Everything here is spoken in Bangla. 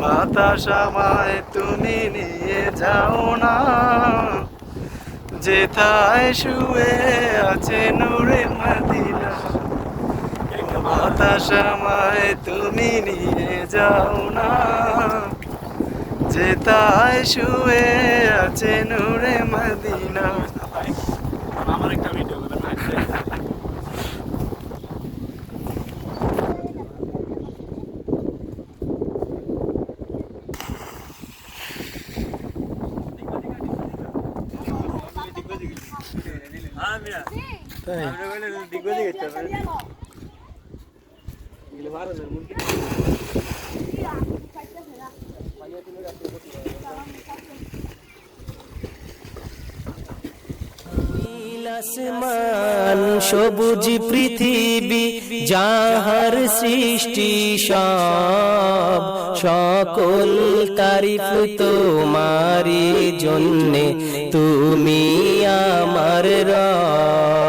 বাতাস আমায় তুমি নিয়ে যাও না। যেথায় শুয়ে আছে নূরে মদিনা। বাতাস আমায় তুমি নিয়ে যাও না। যেথায় শুয়ে আছে নূরে মদিনা। আমার একটা ভিডিও আসমান সবুজ পৃথিবী যাহার সৃষ্টি সব সকল তারিফ তোমারি জন্যে। তুমি রে রা